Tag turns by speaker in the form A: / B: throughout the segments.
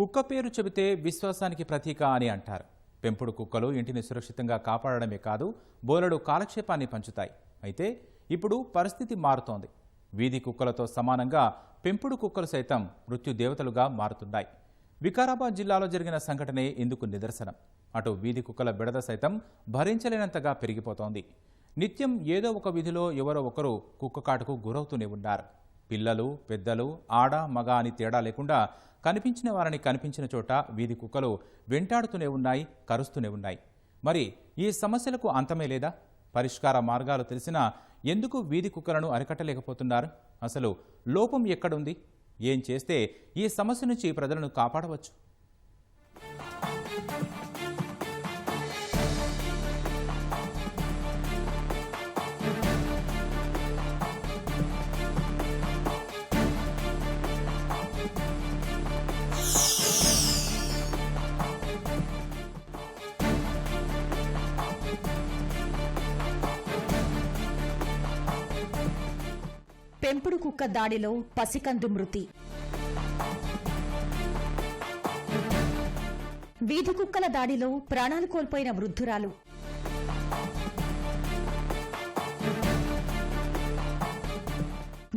A: కుక్క పేరు చెబితే విశ్వాసానికి ప్రతీక అని అంటారు. పెంపుడు కుక్కలు ఇంటిని సురక్షితంగా కాపాడడమే కాదు బోలెడు కాలక్షేపాన్ని పంచుతాయి. అయితే ఇప్పుడు పరిస్థితి మారుతోంది. వీధి కుక్కలతో సమానంగా పెంపుడు కుక్కలు సైతం మృత్యు దేవతలుగా మారుతున్నాయి. వికారాబాద్ జిల్లాలో జరిగిన సంఘటనే ఇందుకు నిదర్శనం. అటు వీధి కుక్కల బిడద సైతం భరించలేనంతగా పెరిగిపోతోంది. నిత్యం ఏదో ఒక విధిలో ఎవరో ఒకరు కుక్క కాటుకు గురవుతూనే ఉన్నారు. పిల్లలు పెద్దలు ఆడ మగ అని తేడా లేకుండా కనిపించిన వారిని కనిపించిన చోట వీధి కుక్కలు వెంటాడుతూనే ఉన్నాయి కరుస్తూనే ఉన్నాయి. మరి ఈ సమస్యలకు అంతమే లేదా? పరిష్కార మార్గాలు తెలిసినా ఎందుకు వీధి కుక్కలను అరికట్టలేకపోతున్నారు? అసలు లోపం ఎక్కడుంది? ఏం చేస్తే ఈ సమస్య నుంచి ప్రజలను కాపాడవచ్చు?
B: పెంపుడు కుక్క దాడిలో పసికందు మృతి. వీధి కుక్కల దాడిలో ప్రాణాలు కోల్పోయిన వృద్ధురాలు.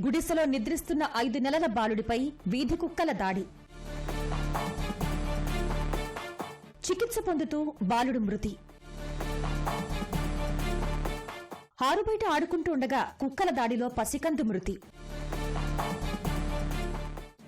B: గుడిసెలో నిద్రిస్తున్న ఐదు నెలల బాలుడిపై వీధి కుక్కల దాడి. చికిత్స పొందుతూ బాలుడు మృతి. ఆరుబయట ఆడుకుంటూ ఉండగా కుక్కల దాడిలో పసికందు మృతి.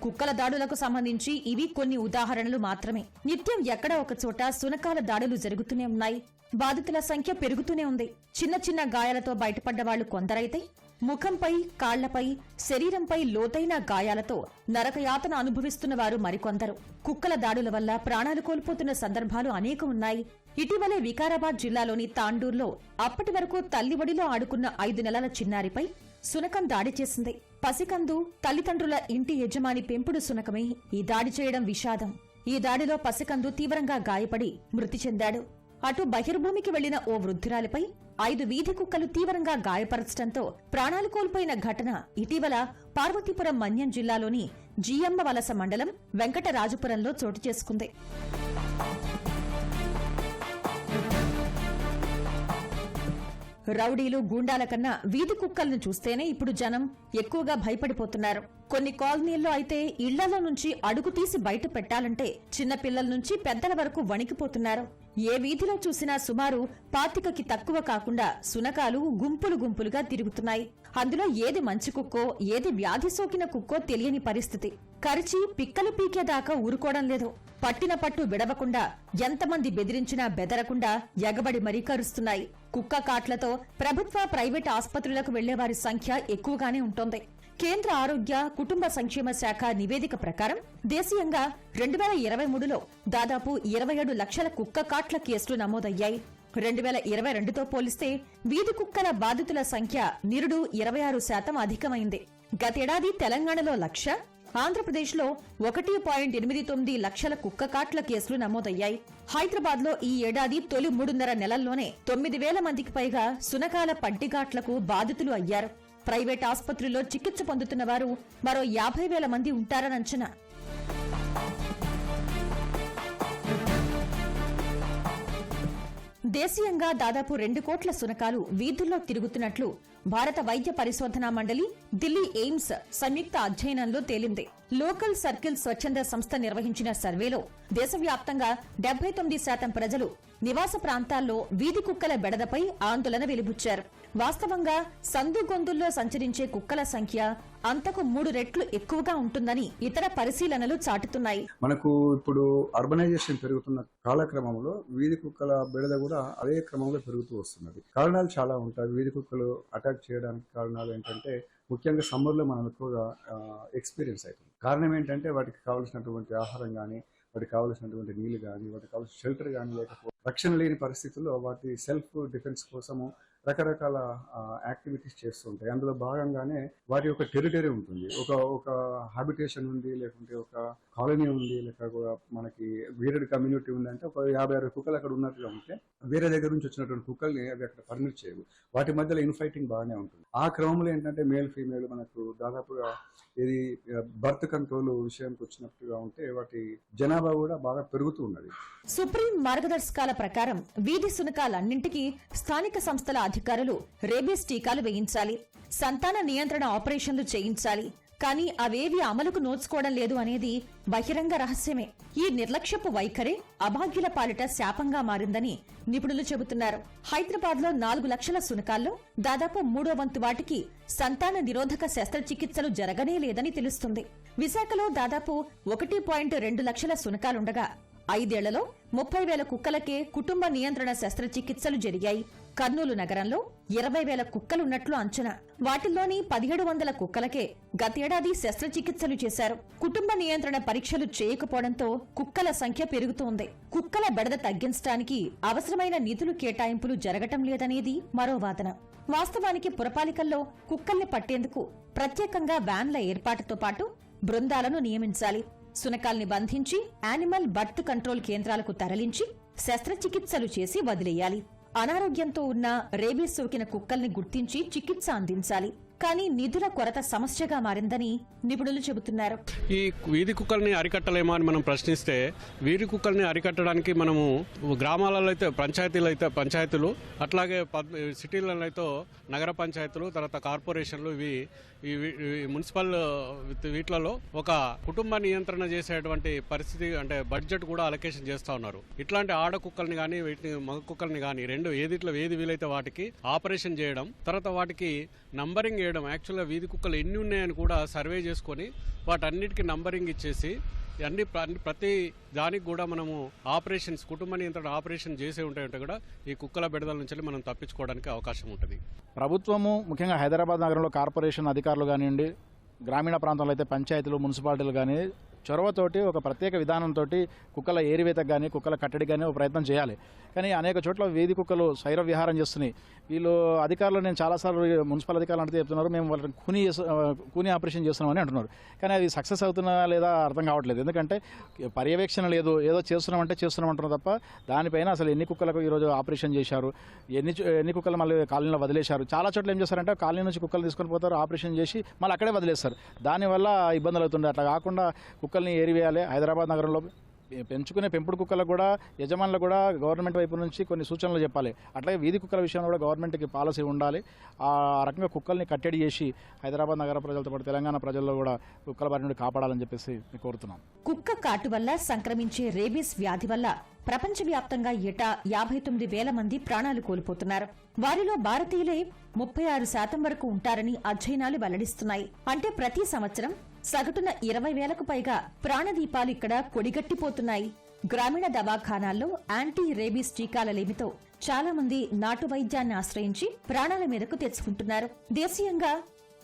B: కుక్కల దాడులకు సంబంధించి ఇవి కొన్ని ఉదాహరణలు మాత్రమే. నిత్యం ఎక్కడ ఒక చోట సునకాల దాడులు జరుగుతూనే ఉన్నాయి. బాధితుల సంఖ్య పెరుగుతూనే ఉంది. చిన్న చిన్న గాయాలతో బయటపడ్డ వాళ్ళు కొందరైతే ముఖంపై కాళ్ళపై శరీరంపై లోతైన గాయాలతో నరకయాతన అనుభవిస్తున్న వారు మరికొందరు. కుక్కల దాడుల వల్ల ప్రాణాలు కోల్పోతున్న సందర్భాలు అనేకం ఉన్నాయి. ఇటీవలే వికారాబాద్ జిల్లాలోని తాండూర్లో అప్పటి వరకు తల్లివడిలో ఆడుకున్న ఐదు నెలల చిన్నారిపై సునకం దాడి చేసింది. పసికందు తల్లిదండ్రుల ఇంటి యజమాని పెంపుడు సునకమే ఈ దాడి చేయడం విషాదం. ఈ దాడిలో పసికందు తీవ్రంగా గాయపడి మృతి చెందాడు. అటు బహిర్భూమికి వెళ్ళిన ఓ వృద్ధురాలిపై ఐదు వీధి కుక్కలు తీవ్రంగా గాయపరచడంతో ప్రాణాలు కోల్పోయిన ఘటన ఇటీవల పార్వతీపురం మన్యం జిల్లాలోని జీయమ్మ వలస మండలం వెంకటరాజపురంలో చోటు చేసుకుంది. రౌడీలు గూండాల కన్నా వీధి కుక్కలను చూస్తేనే ఇప్పుడు జనం ఎక్కువగా భయపడిపోతున్నారు. కొన్ని కాలనీల్లో అయితే ఇళ్ళలో నుంచి అడుగు తీసి బయట పెట్టాలంటే చిన్నపిల్లల నుంచి పెద్దల వరకు వణికిపోతున్నారు. ఏ వీధిలో చూసినా సుమారు పాతికకి తక్కువ కాకుండా సునకాలు గుంపులు గుంపులుగా తిరుగుతున్నాయి. అందులో ఏది మంచి కుక్కో ఏది వ్యాధి సోకిన కుక్కో తెలియని పరిస్థితి. కరిచి పిక్కలు పీకేదాకా ఊరుకోవడం లేదు. పట్టిన పట్టు విడవకుండా ఎంతమంది బెదిరించినా బెదరకుండా ఎగబడి మరీ కరుస్తున్నాయి. కుక్క కాట్లతో ప్రభుత్వ ప్రైవేట్ ఆసుపత్రులకు వెళ్ళేవారి సంఖ్య ఎక్కువగానే ఉంటోంది. కేంద్ర ఆరోగ్య కుటుంబ సంక్షేమ శాఖ నివేదిక ప్రకారం దేశీయంగా రెండు వేల ఇరవై మూడులో దాదాపు ఇరవై ఏడు లక్షల కుక్క కాట్ల కేసులు నమోదయ్యాయి. రెండు వేల ఇరవై రెండుతో పోలిస్తే వీధి కుక్కల బాధితుల సంఖ్య నిరుడు ఇరవై ఆరు శాతం అధికమైంది. గతేడాది తెలంగాణలో లక్ష ఆంధ్రప్రదేశ్లో ఒకటి పాయింట్ ఎనిమిది తొమ్మిది లక్షల కుక్క కాట్ల కేసులు నమోదయ్యాయి. హైదరాబాద్లో ఈ ఏడాది తొలి మూడున్నర నెలల్లోనే తొమ్మిది వేల మందికి పైగా సునకాల పట్టిఘాట్లకు బాధితులు అయ్యారు. ప్రైవేట్ ఆసుపత్రుల్లో చికిత్స పొందుతున్న వారు మరో యాభై వేల మంది ఉంటారని అంచనా. దేశీయంగా దాదాపు రెండు కోట్ల సునకాలు వీధుల్లో తిరుగుతున్నట్లు భారత వైద్య పరిశోధనా మండలి ఢిల్లీ ఎయిమ్స్ సంయుక్త అధ్యయనంలో తేలింది. లోకల్ సర్కిల్ స్వచ్ఛంద సంస్థ నిర్వహించిన సర్వేలో దేశవ్యాప్తంగా డెబ్బై తొమ్మిది శాతం ప్రజలు నివాస ప్రాంతాల్లో వీధి కుక్కల బెడదపై ఆందోళన వెలిబుచ్చారు. వాస్తవంగా సందుగొందుల్లో సంచరించే కుక్కల సంఖ్య అంతకు మూడు రెట్లు ఎక్కువగా ఉంటుందని ఇతర పరిశీలనలు చాటుతున్నాయి.
C: మనకు ఇప్పుడు అర్బనైజేషన్ పెరుగుతున్న కాలక్రమంలో వీధి కుక్కల బెడద కూడా అదే క్రమంలో పెరుగుతూ వస్తున్నది. కారణాలు చాలా ఉంటాయి. వీధి కుక్కలు అటాక్ చేయడానికి కారణాలు ఏంటంటే ముఖ్యంగా సమ్మర్లో మనం ఎక్కువగా ఎక్స్పీరియన్స్ అవుతుంది. కారణం ఏంటంటే వాటికి కావాల్సినటువంటి ఆహారం కానీ వాటికి కావలసినటువంటి నీళ్ళు కానీ వాటికి కావాల్సిన షెల్టర్ కానీ లేకపోతే రక్షణ లేని పరిస్థితుల్లో వాటి సెల్ఫ్ డిఫెన్స్ కోసము రకరకాల యాక్టివిటీస్ చేస్తూ ఉంటాయి. అందులో భాగంగానే వాటి యొక్క టెరిటరీ ఉంటుంది. ఒక ఒక హాబిటేషన్ ఉంది లేకుంటే ఒక కాలనీ ఉంది లేక మనకి వేరే కమ్యూనిటీ ఉంది అంటే ఒక యాభై అరవై కుక్కలు అక్కడ ఉన్నట్టుగా ఉంటే వేరే దగ్గర నుంచి వచ్చినటువంటి కుక్కల్ని అవి అక్కడ పర్మిట్ చేయవు. వాటి మధ్యలో ఇన్ఫైటింగ్ బాగానే ఉంటుంది. ఆ క్రమంలో ఏంటంటే మేల్ ఫీమేల్ మనకు దాదాపుగా ఇది బర్త్ కంట్రోల్ విషయానికి వచ్చినట్టుగా ఉంటే వాటి జనాభా కూడా బాగా పెరుగుతూ ఉన్నది.
B: సుప్రీం మార్గదర్శకాల ప్రకారం వీధి శునకాలన్నింటికీ స్థానిక సంస్థల అధికారులు రేబీస్ టీకాలు వేయించాలి. సంతాన నియంత్రణ ఆపరేషన్లు చేయించాలి. కానీ అవేవి అమలుకు నోచుకోవడం లేదు అనేది బహిరంగ రహస్యమే. ఈ నిర్లక్ష్యపు వైఖరే అభాగ్యుల పాలిట శాపంగా మారిందని నిపుణులు చెబుతున్నారు. హైదరాబాద్లో నాలుగు లక్షల శునకాల్లో దాదాపు మూడో వంతు వాటికి సంతాన నిరోధక శస్త్రచికిత్సలు జరగనే లేదని తెలుస్తుంది. విశాఖలో దాదాపు ఒకటి పాయింట్ రెండు లక్షల శునకాలుండగా ఐదేళ్ళలో ముప్పై వేల కుక్కలకే కుటుంబ నియంత్రణ శస్త్రచికిత్సలు జరిగాయి. కర్నూలు నగరంలో ఇరవై వేల కుక్కలున్నట్లు అంచనా. వాటిల్లోని పదిహేడు వందల కుక్కలకే గతేడాది శస్త్రచికిత్సలు చేశారు. కుటుంబ నియంత్రణ పరీక్షలు చేయకపోవడంతో కుక్కల సంఖ్య పెరుగుతోంది. కుక్కల బెడద తగ్గించడానికి అవసరమైన నిధులు కేటాయింపులు జరగటం లేదనేది మరో వాదన. వాస్తవానికి పురపాలికల్లో కుక్కల్ని పట్టేందుకు ప్రత్యేకంగా వ్యాన్ల ఏర్పాటుతో పాటు బృందాలను నియమించాలి. సునకాల్ని బంధించి యానిమల్ బర్త్ కంట్రోల్ కేంద్రాలకు తరలించి శస్త్రచికిత్సలు చేసి వదిలేయాలి. అనారోగ్యంతో ఉన్న రేబీస్ సోకిన కుక్కల్ని గుర్తించి చికిత్స అందించాలి. కానీ నిధుల కొరత సమస్యగా మారిందని నిపుణులు చెబుతున్నారు.
D: ఈ వీధి కుక్కల్ని అరికట్టలేమా అని మనం ప్రశ్నిస్తే వీధి కుక్కల్ని అరికట్టడానికి మనము గ్రామాలలో అయితే పంచాయతీలు అయితే పంచాయతీలు అట్లాగే సిటీలలో అయితే నగర పంచాయతీలు తర్వాత కార్పొరేషన్లు ఇవి ఈ ఈ మున్సిపల్ వీటిలలో ఒక కుటుంబ నియంత్రణ చేసేటువంటి పరిస్థితి అంటే బడ్జెట్ కూడా అలొకేషన్ చేస్తూ ఉన్నారు. ఇట్లాంటి ఆడ కుక్కల్ని కానీ వీటిని మగ కుక్కల్ని కానీ రెండు ఏదిట్లో ఏది వీలైతే వాటికి ఆపరేషన్ చేయడం తర్వాత వాటికి నంబరింగ్ చేయడం యాక్చువల్గా వీధి కుక్కలు ఎన్ని ఉన్నాయని కూడా సర్వే చేసుకొని వాటన్నిటికీ నంబరింగ్ ఇచ్చేసి అన్ని ప్ర- ప్రతి దానికి కూడా మనము ఆపరేషన్స్ కుటుంబ నియంత్రణ ఆపరేషన్ చేసే ఉంటాయంటే కూడా ఈ కుక్కల బిడదల నుంచి మనం తప్పించుకోవడానికి అవకాశం ఉంటుంది.
E: ప్రభుత్వము ముఖ్యంగా హైదరాబాద్ నగరంలో కార్పొరేషన్ అధికారులు కానివ్వండి గ్రామీణ ప్రాంతంలో అయితే పంచాయతీలు మున్సిపాలిటీలు కానీ చొరవతోటి ఒక ప్రత్యేక విధానంతో కుక్కల ఏరివేతకు కానీ కుక్కల కట్టడి కానీ ఒక ప్రయత్నం చేయాలి. కానీ అనేక చోట్ల వీధి కుక్కలు శైర విహారం చేస్తున్నాయి. వీళ్ళు అధికారులు నేను చాలాసార్లు మున్సిపల్ అధికారులు అంటే చెప్తున్నారు మేము వాళ్ళని కూనీ కూని కూనీ ఆపరేషన్ చేస్తున్నామని అంటున్నారు. కానీ అది సక్సెస్ అవుతున్నా లేదా అర్థం కావట్లేదు. ఎందుకంటే పర్యవేక్షణ లేదు. ఏదో చేస్తున్నామంటే చేస్తున్నాం అంటున్నారు తప్ప దానిపైన అసలు ఎన్ని కుక్కలకు ఈరోజు ఆపరేషన్ చేశారు? ఎన్ని ఎన్ని కుక్కలు మళ్ళీ కాలనీలో వదిలేశారు? చాలా చోట్ల ఏం చేస్తారంటే కాలనీ నుంచి కుక్కలు తీసుకొని పోతారు ఆపరేషన్ చేసి మళ్ళీ అక్కడే వదిలేస్తారు. దానివల్ల ఇబ్బందులు అవుతుండే. అట్లా కాకుండా కుక్కల్ని ఏరివేయాలి. హైదరాబాద్ నగరంలో పెంచుకునే పెంపుడు కుక్కలకు కూడా యజమానులు కూడా గవర్నమెంట్ వైపు నుంచి కొన్ని సూచనలు చెప్పాలి. అట్లాగే వీధి కుక్కల విషయంలో కూడా గవర్నమెంట్కి పాలసీ ఉండాలి. ఆ రకంగా కుక్కల్ని కట్టడి చేసి హైదరాబాద్ నగర ప్రజలతో పాటు తెలంగాణ ప్రజల్లో కూడా కుక్కల బారి నుండి కాపాడాలని చెప్పేసి కోరుతున్నాం.
B: కుక్క కాటు వల్ల సంక్రమించే రేబీస్ వ్యాధి వల్ల ప్రపంచవ్యాప్తంగా ఏటా యాభై తొమ్మిది వేల మంది ప్రాణాలు కోల్పోతున్నారు. వారిలో భారతీయులే ముప్పై ఆరు శాతం వరకు ఉంటారని అధ్యయనాలు వెల్లడిస్తున్నాయి. అంటే ప్రతి సంవత్సరం సగటున ఇరవై వేలకు పైగా ప్రాణదీపాలు ఇక్కడ కొడిగట్టిపోతున్నాయి. గ్రామీణ దవాఖానాల్లో యాంటీ రేబీస్ టీకాల లేమితో చాలా మంది నాటు వైద్యాన్ని ఆశ్రయించి ప్రాణాల మీదకు తెచ్చుకుంటున్నారు. దేశీయంగా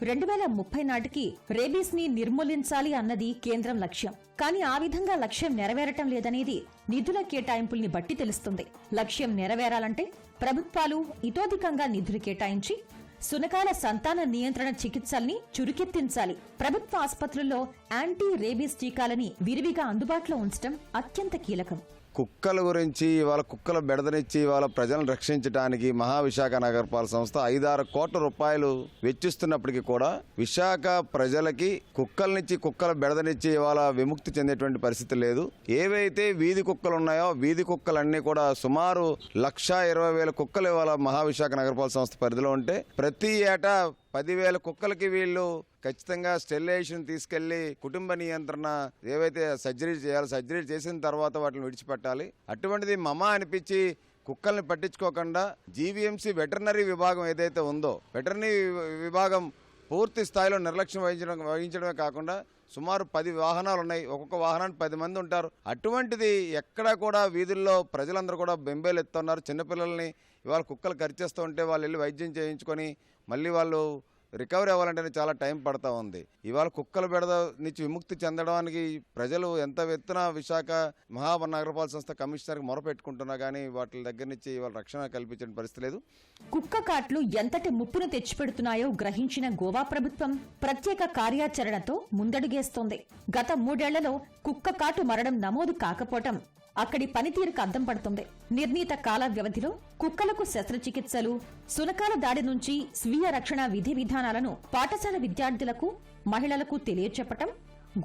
B: రెండు వేల ముప్పై నాటికి రేబీస్ని నిర్మూలించాలి అన్నది కేంద్రం లక్ష్యం. కానీ ఆ విధంగా లక్ష్యం నెరవేరటం లేదనేది నిధుల కేటాయింపుల్ని బట్టి తెలుస్తుంది. లక్ష్యం నెరవేరాలంటే ప్రభుత్వాలు ఇతోధికంగా నిధులు కేటాయించి సునకాల సంతాన నియంత్రణ చికిత్సల్ని చురుకెత్తించాలి. ప్రభుత్వ ఆసుపత్రుల్లో యాంటీ రేబీస్ టీకాలని విరివిగా అందుబాటులో ఉంచడం అత్యంత కీలకం.
F: కుక్కల గురించి ఇవాళ కుక్కల బెడదనిచ్చి వాళ్ళ ప్రజలను రక్షించడానికి మహావిశాఖ నగరపాలక సంస్థ ఐదారు కోట్ల రూపాయలు వెచ్చిస్తున్నప్పటికీ కూడా విశాఖ ప్రజలకి కుక్కల నుంచి కుక్కల బెడదనిచ్చి ఇవాళ విముక్తి చెందేటువంటి పరిస్థితి లేదు. ఏవైతే వీధి కుక్కలు ఉన్నాయో వీధి కుక్కలన్నీ కూడా సుమారు లక్షా ఇరవై వేల కుక్కలు ఇవాళ మహావిశాఖ నగరపాలక సంస్థ పరిధిలో ఉంటే ప్రతి ఏటా పదివేల కుక్కలకి వీళ్ళు ఖచ్చితంగా స్టెరిలైజేషన్ తీసుకెళ్ళి కుటుంబ నియంత్రణ ఏవైతే సర్జరీ చేయాలి సర్జరీ చేసిన తర్వాత వాటిని విడిచిపెట్టాలి. అటువంటిది మమ అనిపించి కుక్కల్ని పట్టించుకోకుండా జీవీఎంసీ వెటర్నరీ విభాగం ఏదైతే ఉందో వెటర్నరీ విభాగం పూర్తి స్థాయిలో నిర్లక్ష్యం వహించడం వహించడమే కాకుండా సుమారు పది వాహనాలు ఉన్నాయి ఒక్కొక్క వాహనానికి పది మంది ఉంటారు. అటువంటిది ఎక్కడా కూడా వీధుల్లో ప్రజలందరూ కూడా బెంబేలు ఎత్తున్నారు చిన్నపిల్లల్ని ఇవాళ కుక్కలు కరిచేస్తూ ఉంటే వాళ్ళు వెళ్ళి వైద్యం చేయించుకొని మళ్ళీ వాళ్ళు రికవరీ అవ్వాలంటే చాలా టైం పడతా ఉంది. ఇవాళ కుక్కల బెడద నుంచి విముక్తి చెందడానికి ప్రజలు ఎంత ఎత్తున విశాఖ మహానగరపాలక సంస్థ కమిషనర్కి మొరపెట్టుకుంటున్నా కానీ వాటి దగ్గర నుంచి ఇవాళ రక్షణ కల్పించిన పరిస్థితి లేదు.
B: కుక్క కాట్లు ఎంతటి ముప్పును తెచ్చిపెడుతున్నాయో గ్రహించిన గోవా ప్రభుత్వం ప్రత్యేక కార్యాచరణతో ముందడుగేస్తోంది. గత మూడేళ్ళలో కుక్క కాటు మరణం నమోదు కాకపోవటం అక్కడి పనితీరుకు అద్దం పడుతుంది. నిర్ణీత కాల వ్యవధిలో కుక్కలకు శస్త్రచికిత్సలు సునకాల దాడి నుంచి స్వీయ రక్షణ విధి విధానాలను పాఠశాల విద్యార్థులకు మహిళలకు తెలియచెప్పటం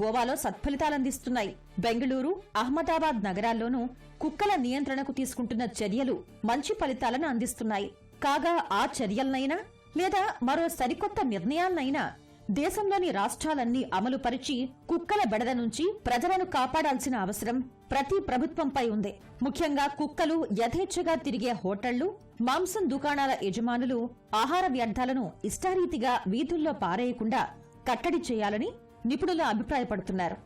B: గోవాలో సత్ఫలితాలందిస్తున్నాయి. బెంగళూరు అహ్మదాబాద్ నగరాల్లోనూ కుక్కల నియంత్రణకు తీసుకుంటున్న చర్యలు మంచి ఫలితాలను అందిస్తున్నాయి. కాగా ఆ చర్యలనైనా లేదా మరో సరికొత్త నిర్ణయాలనైనా దేశంలోని రాష్ట్రాలన్నీ అమలుపరిచి కుక్కల బెడద నుంచి ప్రజలను కాపాడాల్సిన అవసరం ప్రతి ప్రభుత్వంపై ఉంది. ముఖ్యంగా కుక్కలు యథేచ్ఛగా తిరిగే హోటళ్ళు మాంసం దుకాణాల యజమానులు ఆహార వ్యర్థాలను ఇష్టారీతిగా వీధుల్లో పారేయకుండా కట్టడి చేయాలని నిపుణులు అభిప్రాయపడుతున్నారు.